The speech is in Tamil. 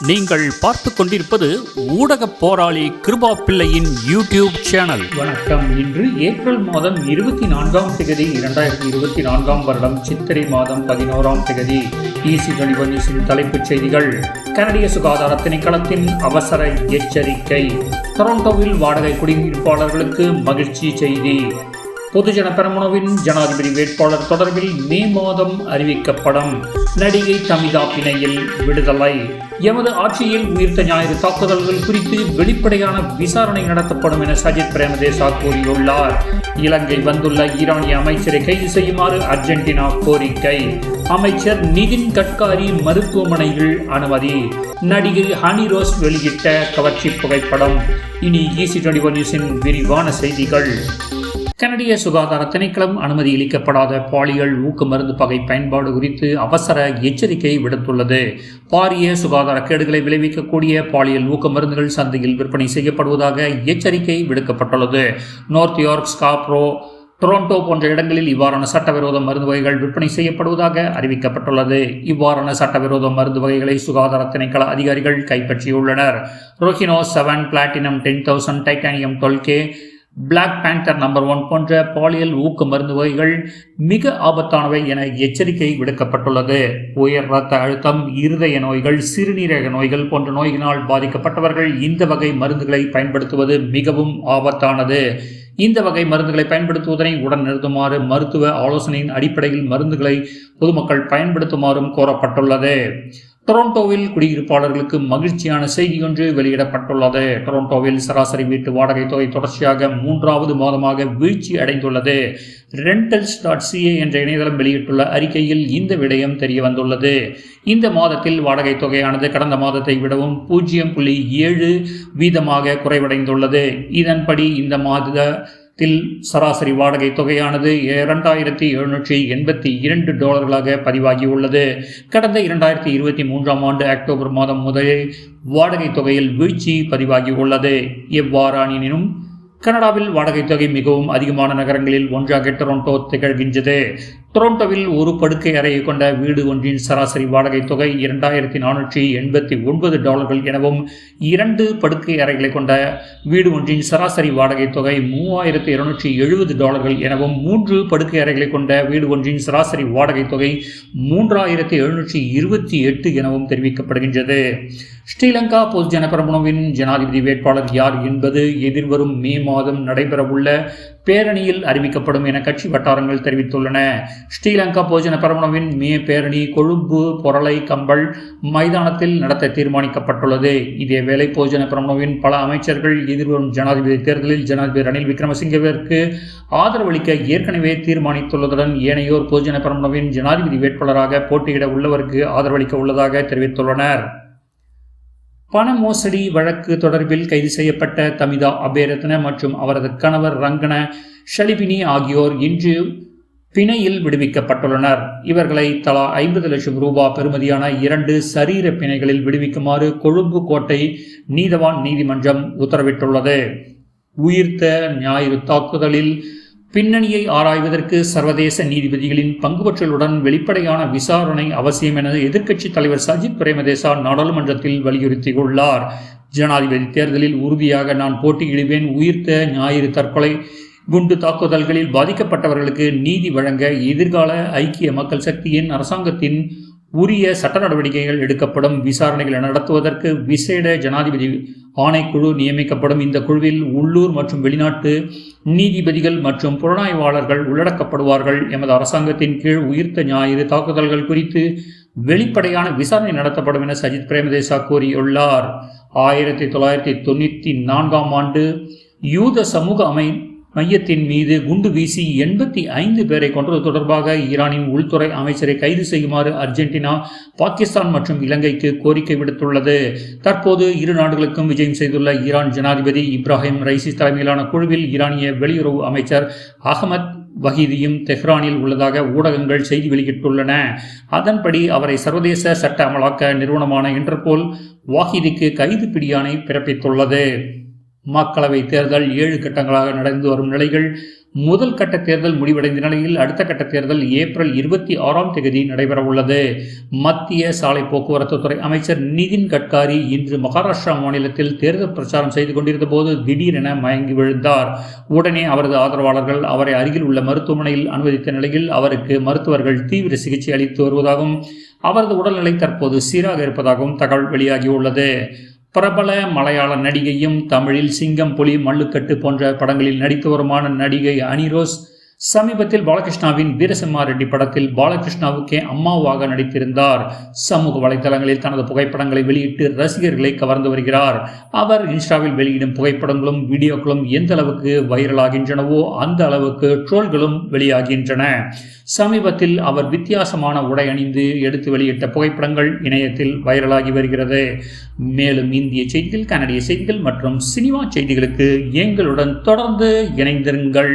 நீங்கள் பார்த்து கொண்டிருப்பது ஊடக போராளி கிருபா பிள்ளையின் யூடியூப் சேனல். வணக்கம். இன்று ஏப்ரல் மாதம் இருபத்தி நான்காம் தேதி இரண்டாயிரத்தி இருபத்தி நான்காம் வருடம் சித்திரை மாதம் பதினோராம் தேதி ஈசி நியூஸின் தலைப்புச் செய்திகள். கனடிய சுகாதார திணைக்களத்தின் அவசர எச்சரிக்கை. டொரண்டோவில் வாடகை குடியிருப்பாளர்களுக்கு மகிழ்ச்சி செய்தி. பொதுஜன பெரமுனவின் ஜனாதிபதி வேட்பாளர் தொடர்பில் மே மாதம் அறிவிக்கப்படும் நடிகை தமிதா பிணையில் விடுதலை. எமது ஆட்சியில் உயிர்த்த ஞாயிறு தாக்குதல்கள் குறித்து வெளிப்படையான விசாரணை நடத்தப்படும் என சஜித் பிரேமதேசா கூறியுள்ளார். இலங்கை வந்துள்ள ஈரானிய அமைச்சரை கைது செய்யுமாறு அர்ஜென்டினா கோரிக்கை. அமைச்சர் நிதின் கட்காரி மருத்துவமனையில் அனுமதி. நடிகை ஹனி ரோஸ் வெளியிட்ட கவர்ச்சி புகைப்படம். இனி ஈசி டுவெண்டி நியூஸின் விரிவான செய்திகள். கனடிய சுகாதார திணைக்களம் அனுமதி அளிக்கப்படாத பாலியல் ஊக்க மருந்து பகை பயன்பாடு குறித்து அவசர எச்சரிக்கை விடுத்துள்ளது. பாரிய சுகாதார கேடுகளை விளைவிக்கக்கூடிய பாலியல் ஊக்க மருந்துகள் சந்தையில் விற்பனை செய்யப்படுவதாக எச்சரிக்கை விடுக்கப்பட்டுள்ளது. நார்த் யார்க் ஸ்காப்ரோ டொரண்டோ போன்ற இடங்களில் இவ்வாறான சட்டவிரோத மருந்து வகைகள் விற்பனை செய்யப்படுவதாக அறிவிக்கப்பட்டுள்ளது. இவ்வாறான சட்டவிரோத மருந்து வகைகளை சுகாதார திணைக்கள அதிகாரிகள் கைப்பற்றியுள்ளனர். Rhino seven platinum ten thousand titanium twelve K black panther number one போன்ற பாலியல் ஊக்க மருந்து வகைகள் மிக ஆபத்தானவை என எச்சரிக்கை விடுக்கப்பட்டுள்ளது. உயர் ரத்த அழுத்தம் இருதய நோய்கள் சிறுநீரக நோய்கள் போன்ற நோய்களினால் பாதிக்கப்பட்டவர்கள் இந்த வகை மருந்துகளை பயன்படுத்துவது மிகவும் ஆபத்தானது. இந்த வகை மருந்துகளை பயன்படுத்துவதனை உடன் நிறுத்துமாறு மருத்துவ ஆலோசனையின் அடிப்படையில் மருந்துகளை பொதுமக்கள் பயன்படுத்துமாறும் கோரப்பட்டுள்ளது. டொரண்டோவில் குடியிருப்பாளர்களுக்கு மகிழ்ச்சியான செய்தி ஒன்று வெளியிடப்பட்டுள்ளது. டொரண்டோவில் சராசரி வீட்டு வாடகை தொகை தொடர்ச்சியாக மூன்றாவது மாதமாக வீழ்ச்சி அடைந்துள்ளது. ரெண்டல்ஸ் டாட் சிஏ என்ற இணையதளம் வெளியிட்டுள்ள அறிக்கையில் இந்த விடயம் தெரிய வந்துள்ளது இந்த மாதத்தில் வாடகை தொகையானது கடந்த மாதத்தை விடவும் பூஜ்ஜியம் புள்ளி ஏழு வீதமாக குறைவடைந்துள்ளது. இதன்படி இந்த மாத தில் சராசரி வாடகை தொகையானது இரண்டாயிரத்தி எழுநூற்றி எண்பத்தி இரண்டு டாலர்களாக பதிவாகியுள்ளது. கடந்த இரண்டாயிரத்தி இருபத்தி மூன்றாம் ஆண்டு அக்டோபர் மாதம் முதலே வாடகை தொகையில் வீழ்ச்சி பதிவாகியுள்ளது. எவ்வாறானினும் கனடாவில் வாடகை தொகை மிகவும் அதிகமான நகரங்களில் ஒன்றாக டொரண்டோ திகழ்கின்றது. டொரண்டோவில் ஒரு படுக்கை அறையை கொண்ட வீடு ஒன்றின் சராசரி வாடகை தொகை இரண்டாயிரத்தி நானூற்றி எண்பத்தி ஒன்பது டாலர்கள் எனவும் இரண்டு படுக்கை அறைகளை கொண்ட வீடு ஒன்றின் சராசரி வாடகை தொகை மூவாயிரத்து இருநூற்றி எழுபது டாலர்கள் எனவும் மூன்று படுக்கை அறைகளை கொண்ட வீடு ஒன்றின் சராசரி வாடகை தொகை மூன்றாயிரத்து எழுநூற்றி இருபத்தி எட்டு எனவும் தெரிவிக்கப்படுகின்றது. ஸ்ரீலங்கா பொது பிரமுனவின் ஜனாதிபதி வேட்பாளர் யார் என்பது எதிர்வரும் மே மாதம் நடைபெறவுள்ள பேரணியில் அறிவிக்கப்படும் என கட்சி வட்டாரங்கள் தெரிவித்துள்ளன. ஸ்ரீலங்கா போஜன பரமணவின் மே பேரணி கொழும்பு பொரளை கம்பல் மைதானத்தில் நடத்த தீர்மானிக்கப்பட்டுள்ளது. இதேவேளை போஜன பரமணவின் பல அமைச்சர்கள் எதிர்வரும் ஜனாதிபதி தேர்தலில் ஜனாதிபதி ரணில் விக்ரமசிங்கவிற்கு ஆதரவளிக்க ஏற்கனவே தீர்மானித்துள்ளதுடன் ஏனையோர் போஜன பரமணவின் ஜனாதிபதி வேட்பாளராக போட்டியிட உள்ளவருக்கு ஆதரவளிக்க உள்ளதாக தெரிவித்துள்ளனர். பண மோசடி வழக்கு தொடர்பில் கைது செய்யப்பட்ட தமிதா அபேரத்ன மற்றும் அவரது கணவர் ரங்கன ஷலிபினி ஆகியோர் இன்று பிணையில் விடுவிக்கப்பட்டுள்ளனர். இவர்களை தலா ஐம்பது லட்சம் ரூபாய் பெறுமதியான இரண்டு சரீர பிணைகளில் விடுவிக்குமாறு கொழும்பு கோட்டை நீதவான் நீதிமன்றம் உத்தரவிட்டுள்ளது. உயிர்த்த ஞாயிறு தாக்குதலில் பின்னணியை ஆராய்வதற்கு சர்வதேச நீதிபதிகளின் பங்குபற்றலுடன் வெளிப்படையான விசாரணை அவசியம் என எதிர்க்கட்சித் தலைவர் சஜித் பிரேமதேசா நாடாளுமன்றத்தில் வலியுறுத்தியுள்ளார். ஜனாதிபதி தேர்தலில் உறுதியாக நான் போட்டியிடுவேன். உயிர்த்த ஞாயிறு தற்கொலை குண்டு தாக்குதல்களில் பாதிக்கப்பட்டவர்களுக்கு நீதி வழங்க எதிர்கால ஐக்கிய மக்கள் சக்தியின் அரசாங்கத்தின் உரிய சட்ட நடவடிக்கைகள் எடுக்கப்படும். விசாரணைகளை நடத்துவதற்கு விசேட ஜனாதிபதி ஆணைக்குழு நியமிக்கப்படும். இந்த குழுவில் உள்ளூர் மற்றும் வெளிநாட்டு நீதிபதிகள் மற்றும் புலனாய்வாளர்கள் உள்ளடக்கப்படுவார்கள். எமது அரசாங்கத்தின் கீழ் உயிர்த்த ஞாயிறு தாக்குதல்கள் குறித்து வெளிப்படையான விசாரணை நடத்தப்படும் என சஜித் பிரேமதேசா கூறியுள்ளார். ஆயிரத்தி தொள்ளாயிரத்தி தொண்ணூற்றி நான்காம் ஆண்டு யூத சமூக அமை மையத்தின் மீது குண்டு வீசி எண்பத்தி ஐந்து பேரை கொன்றது தொடர்பாக ஈரானின் உள்துறை அமைச்சரை கைது செய்யுமாறு அர்ஜென்டினா பாகிஸ்தான் மற்றும் இலங்கைக்கு கோரிக்கை விடுத்துள்ளது. தற்போது இரு நாடுகளுக்கும் விஜயம் செய்துள்ள ஈரான் ஜனாதிபதி இப்ராஹிம் ரைசி தலைமையிலான குழுவில் ஈரானிய வெளியுறவு அமைச்சர் அகமத் வஹீதியும் தெஹ்ரானில் உள்ளதாக ஊடகங்கள் செய்தி வெளியிட்டுள்ளன. அதன்படி அவரை சர்வதேச சட்ட அமலாக்க நிறுவனமான இன்டர்போல் வாஹிதிக்கு கைது பிடியானை பிறப்பித்துள்ளது. மக்களவை தேர்தல் ஏழு கட்டங்களாக நடந்து வரும் நிலைகள் முதல் கட்ட தேர்தல் முடிவடைந்த நிலையில் அடுத்த கட்ட தேர்தல் ஏப்ரல் இருபத்தி ஆறாம் தேதி நடைபெறவுள்ளது மத்திய சாலை போக்குவரத்து துறை அமைச்சர் நிதின் கட்காரி இன்று மகாராஷ்டிரா மாநிலத்தில் தேர்தல் பிரச்சாரம் செய்து கொண்டிருந்த போது திடீரென மயங்கி விழுந்தார். உடனே அவரது ஆதரவாளர்கள் அவரை அருகில் உள்ள மருத்துவமனையில் அனுமதித்த நிலையில் அவருக்கு மருத்துவர்கள் தீவிர சிகிச்சை அளித்து வருவதாகவும் அவரது உடல்நிலை தற்போது சீராக இருப்பதாகவும் தகவல் வெளியாகியுள்ளது. பிரபல மலையாள நடிகையும் தமிழில் சிங்கம் புலி மல்லுக்கட்டு போன்ற படங்களில் நடித்து வருமான நடிகை அனிரோஸ் சமீபத்தில் பாலகிருஷ்ணாவின் வீரசிம்மா ரெட்டி படத்தில் பாலகிருஷ்ணாவுக்கே அம்மாவாக நடித்திருந்தார். சமூக வலைதளங்களில் தனது புகைப்படங்களை வெளியிட்டு ரசிகர்களை கவர்ந்து வருகிறார். அவர் இன்ஸ்டாவில் வெளியிடும் புகைப்படங்களும் வீடியோக்களும் எந்த அளவுக்கு வைரலாகின்றனவோ அந்த அளவுக்கு ட்ரோல்களும் வெளியாகின்றன. சமீபத்தில் அவர் வித்தியாசமான உடை அணிந்து எடுத்து வெளியிட்ட புகைப்படங்கள் இணையத்தில் வைரலாகி வருகிறது. மேலும் இந்திய செய்திகள் கனடிய செய்திகள் மற்றும் சினிமா செய்திகளுக்கு எங்களுடன் தொடர்ந்து இணைந்திருங்கள்.